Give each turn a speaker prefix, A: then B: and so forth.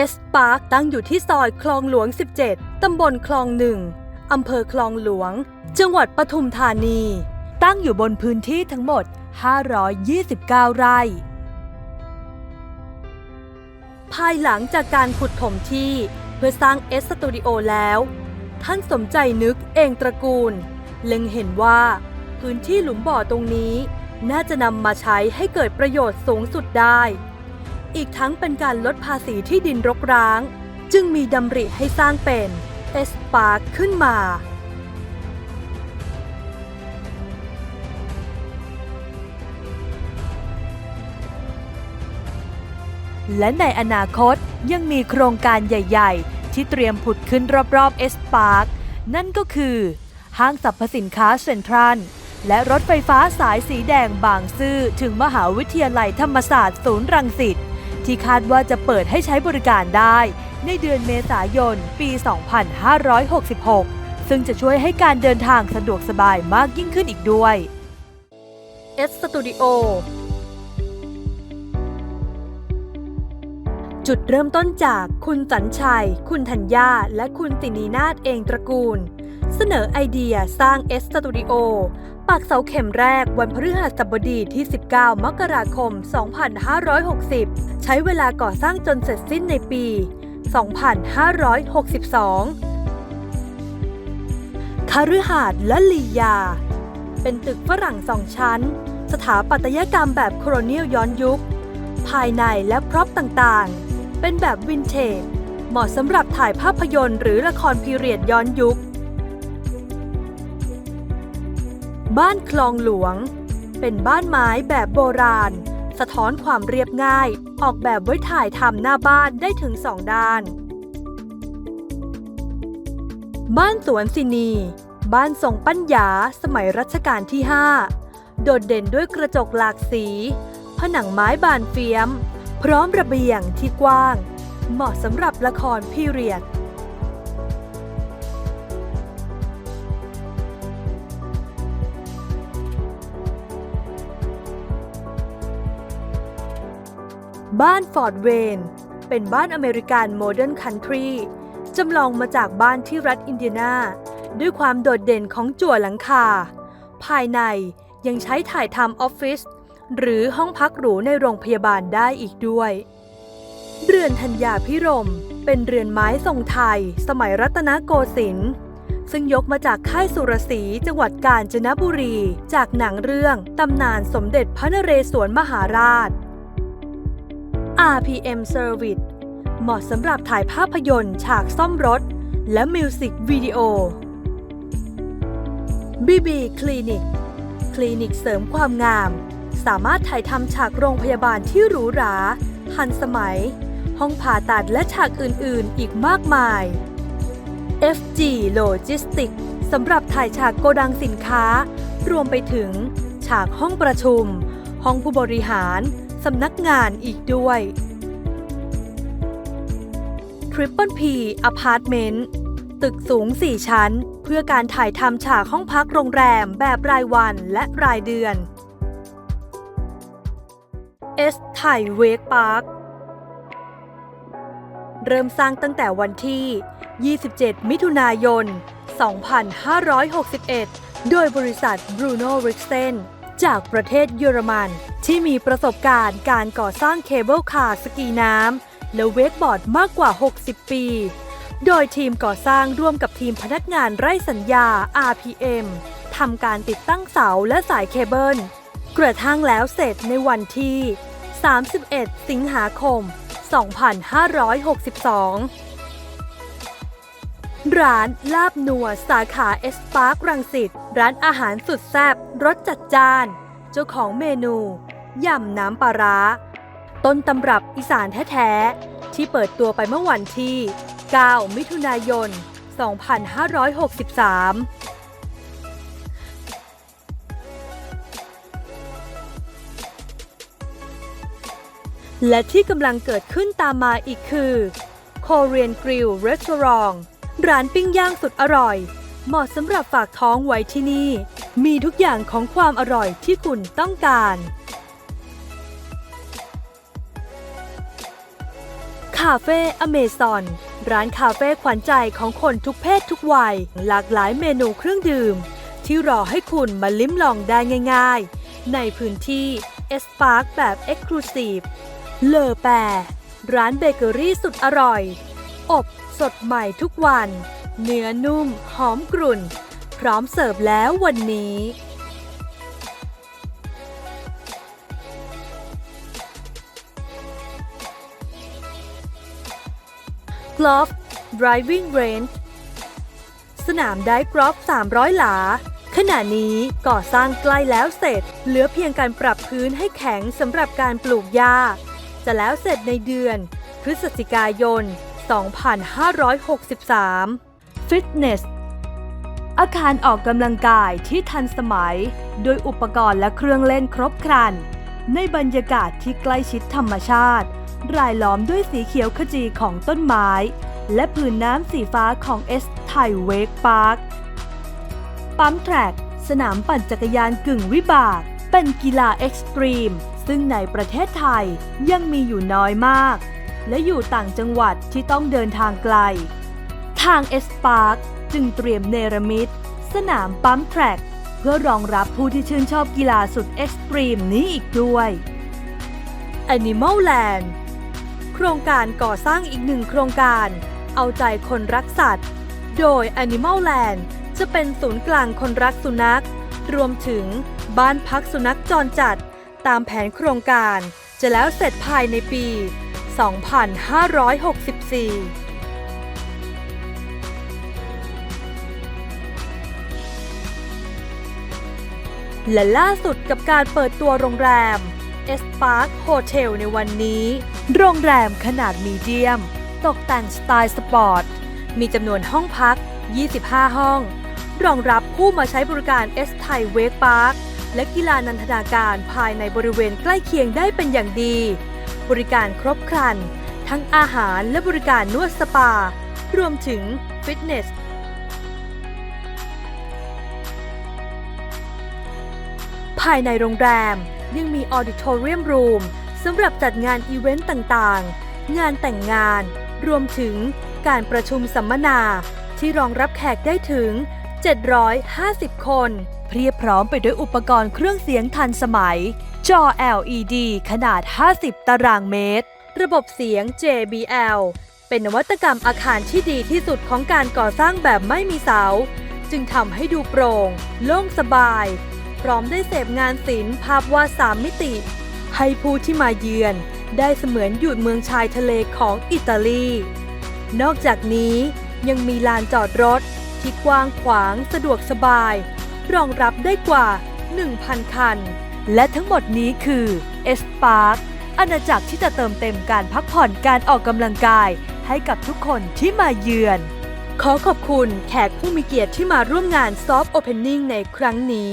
A: เอสปาร์คตั้งอยู่ที่ซอยคลองหลวง 17 ตำบลคลองหนึ่งอำเภอคลองหลวง จังหวัดปทุมธานี ตั้งอยู่บนพื้นที่ทั้งหมด 529 ไร่ ภายหลังจากการขุดถมที่เพื่อสร้างเอสสตูดิโอแล้ว ท่านสมใจนึกเองตระกูล เล็งเห็นว่าพื้นที่หลุมบ่อตรงนี้ น่าจะนำมาใช้ให้เกิดประโยชน์สูงสุดได้ อีกทั้งเป็นการลดภาษีที่ดินรกร้าง จึงมีดำริให้สร้างเป็นเอสปาร์ขึ้นมา และในอนาคตยังมีโครงการใหญ่ๆ ที่เตรียมผุดขึ้นรอบๆเอสปาร์คนั่นก็คือ ห้างสรรพสินค้าเซ็นทรัลและรถไฟฟ้าสายสีแดงบางซื่อถึงมหาวิทยาลัยธรรมศาสตร์ศูนย์รังสิต ที่คาดว่าจะเปิดให้ใช้บริการได้ ในเดือนเมษายน ปี 2566 ซึ่งจะช่วยให้การเดินทางสะดวกสบายมากยิ่งขึ้นอีกด้วย S Studio จุดเริ่มต้นจากคุณสัญชัย คุณธัญญา และคุณตินีนาฏเองตระกูล เสนอไอเดียสร้าง S Studio ปักเสาเข็มแรกวันพฤหัสบดีที่ 19 มกราคม 2560 ใช้เวลาก่อสร้างจนเสร็จสิ้นในปี 2562คาฤหาสน์และลียา เป็นตึกฝรั่งสองชั้น สถาปัตยกรรมแบบโครเนียลย้อนยุค ภายในและพร็อพต่างๆ เป็นแบบวินเทจ เหมาะสำหรับถ่ายภาพยนตร์หรือละครพีเรียดย้อนยุค บ้านคลองหลวง เป็นบ้านไม้แบบโบราณ สะท้อนความเรียบง่าย ออกแบบไว้ถ่ายทำหน้าบ้านได้ถึงสองด้าน บ้านสวนสินี บ้านทรงปัญญาสมัยรัชกาลที่ 5 โดดเด่นด้วยกระจกหลากสี ผนังไม้บานเฟียม พร้อมระเบียงที่กว้าง เหมาะสำหรับละครพีเรียด บ้านฟอร์ดเวน เป็นบ้านอเมริกันโมเดิร์นคันทรีจำลองมาจากบ้านที่รัฐอินเดียนา ด้วยความโดดเด่นของจั่วหลังคา ภายในยังใช้ถ่ายทำออฟฟิศหรือห้องพักหรูในโรงพยาบาลได้อีกด้วย เรือนธัญญาพิรม เป็นเรือนไม้ทรงไทย สมัยรัตนโกสินทร์ซึ่งยกมาจากค่ายสุรศรีจังหวัดกาญจนบุรี จากหนังเรื่อง ตำนานสมเด็จพระนเรศวรมหาราช RPM Service เหมาะสำหรับถ่ายภาพยนตร์ ฉากซ่อมรถ และมิวสิกวิดีโอ BB คลินิกคลินิกเสริมความงาม สามารถถ่ายทำฉากโรงพยาบาลที่หรูหรา ทันสมัย ห้องผ่าตัดและฉากอื่นๆ อีกมากมาย FG Logistics สำหรับถ่ายฉากโกดังสินค้า รวมไปถึง ฉากห้องประชุม ห้องผู้บริหาร สำนักงานอีกด้วย Triple P Apartment ตึกสูง 4 ชั้น เพื่อการถ่ายทำฉากห้องพักโรงแรมแบบรายวันและรายเดือน S ไทยเวกพาร์คเริ่มสร้างตั้งแต่วันที่ 27 มิถุนายน 2561 โดยบริษัท Bruno r i x e n จากประเทศเยอรมัน ที่มีประสบการณ์การก่อสร้างเคเบิลคาร์สกีน้ำและเวกบอร์ดมากกว่า 60 ปี โดยทีมก่อสร้างร่วมกับทีมพนักงานไร่สัญญา RPM ทำการติดตั้งเสาและสายเคเบิล กระทั่งแล้วเสร็จในวันที่ 31 สิงหาคม 2562 ร้านลาบนัว สาขาเอสปาร์ครังสิตร้านอาหารสุดแซ่บรสจัดจ้าน เจ้าของเมนูยำน้ำปลาร้า ต้นตำรับอีสานแท้ๆ ที่เปิดตัวไปเมื่อวันที่ 9 มิถุนายน 2563และที่กำลังเกิดขึ้นตามมาอีกคือ Korean Grill Restaurant ร้านปิ้งย่างสุดอร่อย เหมาะสำหรับฝากท้องไว้ที่นี่ มีทุกอย่างของความอร่อยที่คุณต้องการ คาเฟ่อเมซอน ร้านคาเฟ่ขวัญใจของคนทุกเพศทุกวัย หลากหลายเมนูเครื่องดื่ม ที่รอให้คุณมาลิ้มลองได้ง่าย ๆ ในพื้นที่เอสปาร์คแบบเอ็กซ์คลูซีฟเลอแปรร้านเบเกอรี่สุดอร่อย อบสดใหม่ทุกวัน เนื้อนุ่ม หอมกรุ่น พร้อมเสิร์ฟแล้ววันนี้กลอฟ Driving Range สนามได้กรอฟ300 หลา ขณะนี้ก่อสร้างใกล้แล้วเสร็จ เหลือเพียงการปรับพื้นให้แข็งสำหรับการปลูกหญ้า จะแล้วเสร็จในเดือน พฤศจิกายน 2563 Fitness อาคารออกกำลังกายที่ทันสมัย โดยอุปกรณ์และเครื่องเล่นครบครัน ในบรรยากาศที่ใกล้ชิดธรรมชาติ รายล้อมด้วยสีเขียวขจีของต้นไม้ และผืนน้ำสีฟ้าของเอสไทเวกพาร์คปั๊มแทร็กสนามปั่นจักรยานกึ่งวิบาก เป็นกีฬาเอ็กซ์ตรีม ซึ่งในประเทศไทยยังมีอยู่น้อยมาก และอยู่ต่างจังหวัดที่ต้องเดินทางไกล ทางเอสปาร์จึงเตรียมเนรมิต สนามปั๊มแทร็กเพื่อรองรับผู้ที่ชื่นชอบกีฬาสุดเอ็กซ์ตรีมนี้อีกด้วย Animal Land โครงการก่อสร้างอีกหนึ่งโครงการ เอาใจคนรักสัตว์ โดย Animal Land จะเป็นศูนย์กลางคนรักสุนัข รวมถึงบ้านพักสุนัขจรจัด ตามแผนโครงการ จะแล้วเสร็จภายในปี 2564และล่าสุดกับการเปิดตัวโรงแรม S Park Hotel ในวันนี้ โรงแรมขนาดมีเดียม ตกแต่งสไตล์สปอร์ต มีจำนวนห้องพัก 25 ห้อง รองรับผู้มาใช้บริการ S Thai Wake Park และกีฬานันทนาการภายในบริเวณใกล้เคียงได้เป็นอย่างดี บริการครบครัน ทั้งอาหารและบริการนวดสปา รวมถึงฟิตเนส ภายในโรงแรมยังมีออดิ t o เรียมรูมสำหรับจัดงานอีเวนต์ต่างๆ งานแต่งงาน รวมถึงการประชุมสัมมนาที่รองรับแขกได้ถึง 750 คน เพียบพร้อมไปด้วยอุปกรณ์เครื่องเสียงทันสมัย จอ LED ขนาด 50 ตารางเมตร ระบบเสียง JBL เป็นนวัตกรรมอาคารที่ดีที่สุดของการก่อสร้างแบบไม่มีเสา จึงทำให้ดูโปร่ง โล่งสบาย พร้อมได้เสพงานศิลป์ภาพวาดสามมิติ ให้ผู้ที่มาเยือน ได้เสมือนอยู่เมืองชายทะเลของอิตาลี นอกจากนี้ยังมีลานจอดรถที่กว้างขวางสะดวกสบาย รองรับได้กว่า 1,000 คัน และทั้งหมดนี้คือ S Park อาณาจักรที่จะเติมเต็มการพักผ่อนการออกกำลังกายให้กับทุกคนที่มาเยือน ขอขอบคุณแขกผู้มีเกียรติที่มาร่วมงานซอฟต์โอเพนนิ่งในครั้งนี้